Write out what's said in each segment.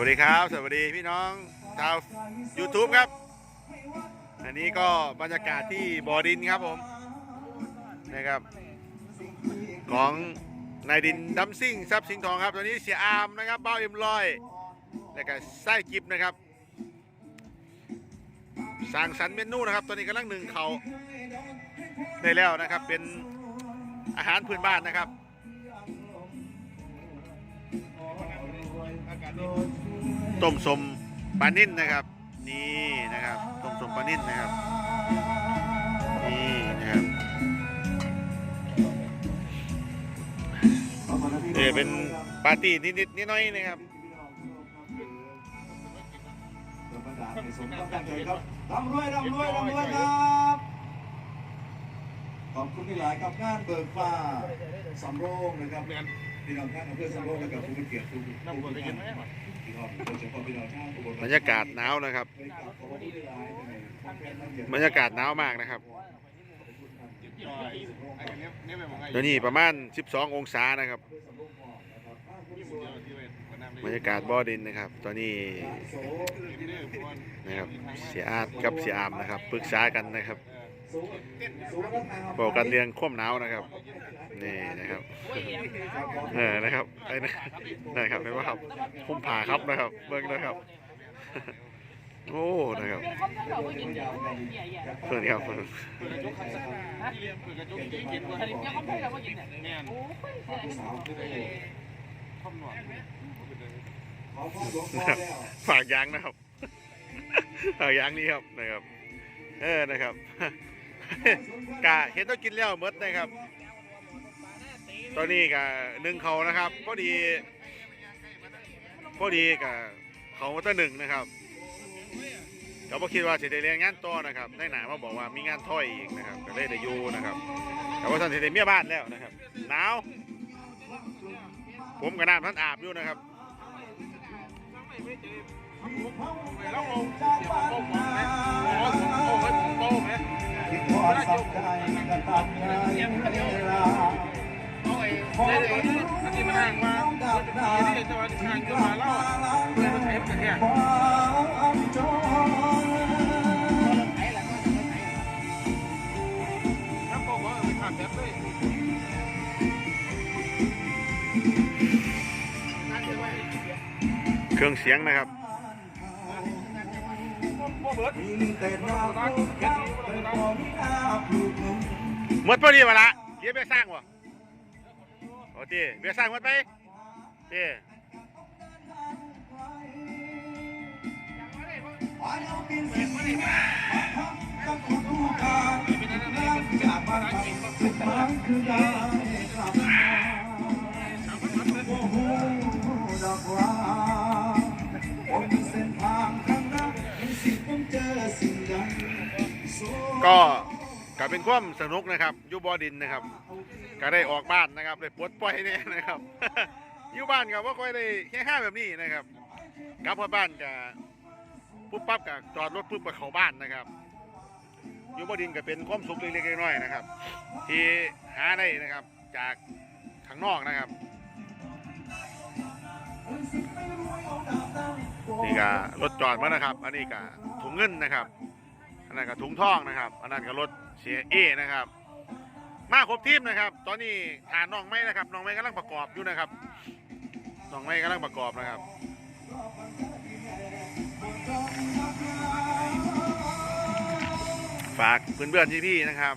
วัสดีครับ สวัสดีพี่น้องชาว YouTube ครับ อันนี้ก็บรรยากาศที่บ่อดินครับผมนะครับ ของนายดินดัมซิ่งทรัพย์สิงห์ทองครับตอนนี้เสียอามนะครับเบ้าเอ็มลอย แล้วก็ไส้กิบนะครับสั่งสรรเมนูนะครับตอนนี้กำลังหนึ่งเขาได้แล้วนะครับเป็นอาหารพื้นบ้านนะครับ ต้มสมปลานิ่นนะครับ นี่นะครับต้มสมปลานิ่นนะครับ นี่นะครับเออเป็นปาร์ตี้นิดๆนิดน้อยๆนะครับร่ำรวยร่ำรวยร่ำรวยครับขอบคุณที่หลายกับงานเบิกฟ้าสำโรงนะครับพี่น้องท่านอำเภอสำโรงและกับผู้มีเกียรติทุกท่าน พี่น้องโดยเฉพาะพี่น้องชาวอุบลบรรยากาศหนาวนะครับ บรรยากาศหนาวมากนะครับตอนนี้ประมาณ 12 องศานะครับ บรรยากาศบ่อดินนะครับ ตอนนี้นะครับเสียอาดกับเสียอามนะครับปรึกษากันนะครับบอกกันเรียงควมหนาวนะครับ นี่นะครับเออนะครับไอ้นะนะครับเห็นไหมครับพุ่มผ่าครับนะครับ เบิ้งนะครับ โอ้นะครับเพื่อนครับเพื่อนฝากยางนะครับฝากยางนี้ครับนะครับ เออนะครับกะเห็นต้องกินแล้วหมดนะครับ ตอนนี้กะหนึ่งเขานะครับพอดีพอดีกะเขาตั้งหนึ่งนะครับก็บ่คิดว่าจะได้เรียนงานต่อนะครับได้หนามาบอกว่ามีงานถ้อยอีกนะครับก็เลยได้อยู่นะครับ แต่ว่าท่านสิได้เมียบ้านแล้วนะครับหนาวผมกับน้ำท่านอาบอยู่นะครับขอสับใจกระตับใจเวลา ขอเป็นที่มานั่งมาดับดาที่กลับมาล้างความจนเครื่องเสียงนะครับมีแต่ดาวตกดาวเป็นของอาผูกนุ่มหมดพอดีวะละเรียกเบี้ยสร้างวะโอ้ตีเบี้ยสร้างหมดไปตีต้องขอดูการน้ำจากบ้านไปทุกครั้งคือได้กลับมาโอ้โหด อกว่าบนเส้นทางข้างหน้ามีสิ่งต้องเจอสิ่งใดก็ก็เป็นความสนุกนะครับยูบอดินนะครับ ก็ได้ออกบ้านนะครับได้ปลดปล่อยเนี่ยนะครับอยู่บ้านกับว่าค่อยได้แค่ห้าแบบนี้นะครับกลับมาบ้านกับปุ๊บปั๊บกับจอดรถปุ๊บกับเข้าบ้านนะครับอยู่บอดินก็เป็นความสุขเล็กๆน้อยๆนะครับ ที่หาได้นะครับจากข้างนอกนะครับนี่ก็รถจอดมานะครับ อันนี้ก็ถุงเงินนะครับ อันนั้นก็ถุงทองนะครับ อันนั้นก็รถเสียเอนะครับ มาครบทีมนะครับ ตอนนี้ฐานน้องไม้นะครับน้องไม้กำลังประกอบอยู่นะครับน้องไม้กำลังประกอบนะครับฝากเพื่อนๆพี่ๆนะครับ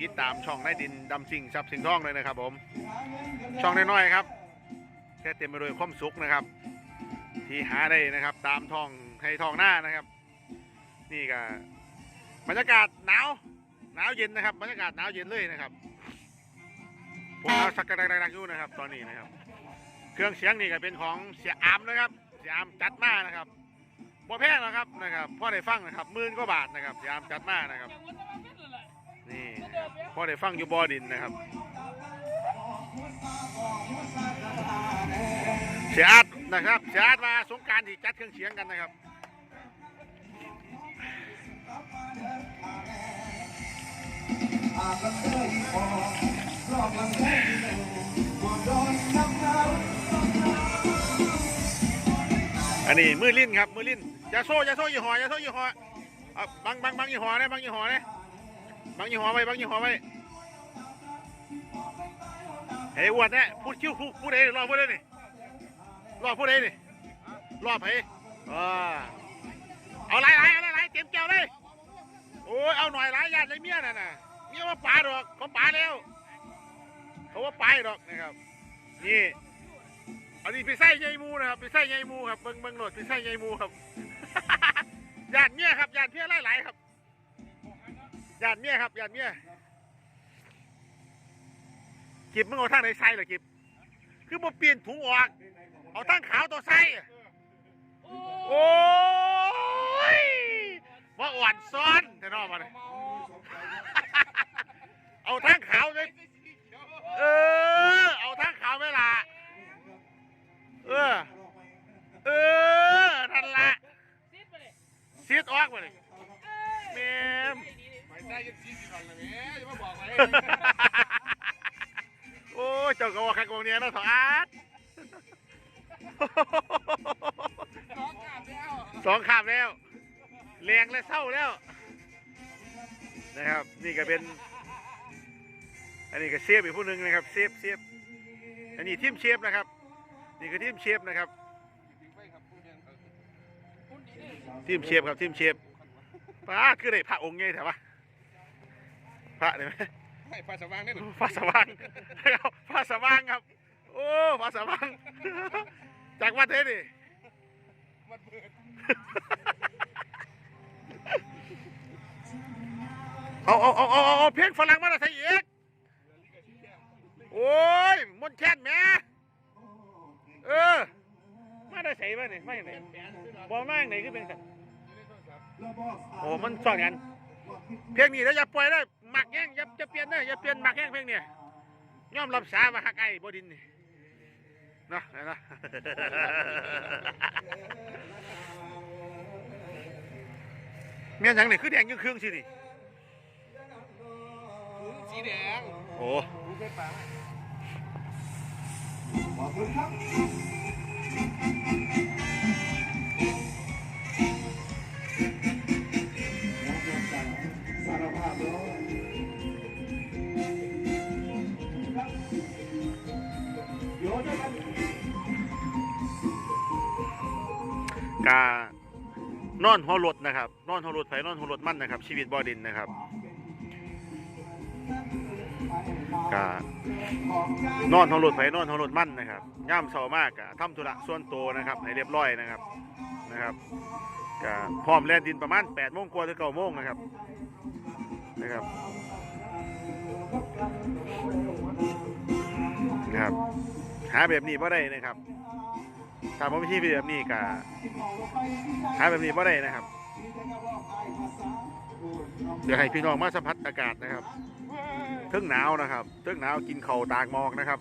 ติดตามช่องนดินดำสิ่งซับสิ่งทองเลยนะครับ ผม ช่องน้อยๆครับแค่เต็มไปด้วยความสุขนะครับ ที่หาได้นะครับ ตามท้องให้ท้องหน้านะครับ นี่ก็บรรยากาศหนาวหนาวเย็นนะครับบรรยากาศหนาวเย็นเลยนะครับ พวกเราสักกระดักๆอยู่นะครับ ตอนนี้นะครับ เครื่องเสียงนี่ก็เป็นของเสียอามนะครับ เสียอามจัดมานะครับบ่แพงนะครับนะครับพ่อได้ฟังนะครับหมื่นกว่าบาทนะครับเสียอามจัดมานะครับนี่พ่อได้ฟังอยู่บ่อดินนะครับ เสียอาดนะครับ เสียอาดมาสงการที่จัดเครื่องเสียงกันนะครับอาบกันเลยพอรอบกันเลยบ่โดนน้ำันนี้มือลิ้นครับมือลิ้นอยาโซ่อยาโซ่ยี่ห้ออยาโซ่ยี่ห้อเอาบังบังบังยี่ห้อนะบังยี่ห้อนะบังยี่ห้อไว้บังยี่ห้อไว้เฮ้ยอ้วนเนี่ยพูดคิ้วพูดพูดเองรอพูดเลยนี่รอพูดเองนี่รอไปเออเอาหลายลายเอาลายลายเตรียมแก้วเลยโอ้ยเอาหน่อยหลายญาติเลยเมียน่ะน่ะเมียว่าปลาดอกเขาปลาแล้วเขาว่าปลาดอกนะครับนี่ อันนี้ไปใส่ใยมูนะครับไปใส่ใยมูครับเบิ้งเบิ้งโหลดไปใส่ใยมูครับญาดเมียครับญาดเมียหลายๆครับญาดเมียครับญาดเมียกิบมึงเอาทางไหนใส่เหรอกิบคือบ่เปลี่ยนถุงออก เอาทางข ซีดออกมาเลยแม่มไปได้ยังซีสิก่อนเลยแม่อย่ามาบอกไปโอ้ยเจ้าก็ว่าคักวงเนี้ยเนาะถอดอาร์ตน้องกลับแล้วสองขาบแล้วแรงและเศร้าแล้ว นะครับ นี่ก็เป็น อันนี้ก็เชฟอีกผู้หนึ่งนะครับเชฟเชฟอันนี้ทีมเชฟนะครับ นี่คือทีมเชฟนะครับ ทีมเชฟครับทีมเชฟป้าคือได้พระองค์ไงแต่ว่าพระได้ไหมให้ไฟสว่างได้หรือพระสว่างครับพระสว่างครับ โอ้พระสว่าง จากวัดเทนี่มันเบิดเอาเอาเอาเอาเอาเอาเพลงฝรั่งมาใส่อีกโอ้ยมนต์แค้นแหม่เออมาได้ใส่มาเนี่ยมาอย่างไหนบอกมาอย่างไหนคือเป็นสัน โอ้ มันสอนกัน เพลงนี้แล้วอย่าปล่อยได้หมักแย่งอย่าจะเปลี่ยนได้อย่าเปลี่ยนหมักแย่งเพลงเนี่ยย่อมรับสามาหักไอ้บดินนี่เนาะเนาะเมียนหยังนี่คือแดงยังเครื่องสินี่ถุงสีแดง โอ้ถุงไฟฟ้าขอบคุณครับ กานอนหัวรถนะครับ นอนหัวรถไฟนอนหัวรถมั่นนะครับ ชีวิตบอดินนะครับกานอนหัวรถไฟนอนหัวรถมั่นนะครับย่ามเสามากกะทำธุระส่วนตัวนะครับให้เรียบร้อยนะครับนะครับกะพร้อมแล่นดินประมาณ8โมงกว่าถึง9โมงนะครับนะครับนะครับหาแบบนี้บ่ได้นะครับ ถ้าผมไม่ใช่แบบนี้ก็หาแบบนี้บ่ได้นะครับเดี๋ยวให้พี่น้องมาสัมผัสอากาศนะครับเทิงหนาวนะครับเทิงหนาวกินเข่าตากหมอกนะครับ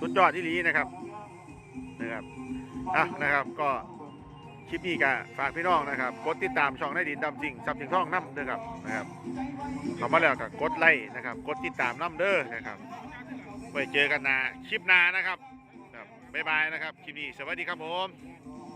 สุดยอดที่ลีนะครับนะครับอะนะครับ ก็คลิปนี้ก็ฝากพี่น้องนะครับ กดติดตามช่องได้ดินดำจริงซับถึงช่องน้ำเด้อครับนะครับเข้ามาแล้วก็กดไลค์นะครับ กดติดตามน้ำเด้อนะครับไว้เจอกันนาคลิปหน้านะครับ บ๊ายบายนะครับคลิปนี้สวัสดีครับผม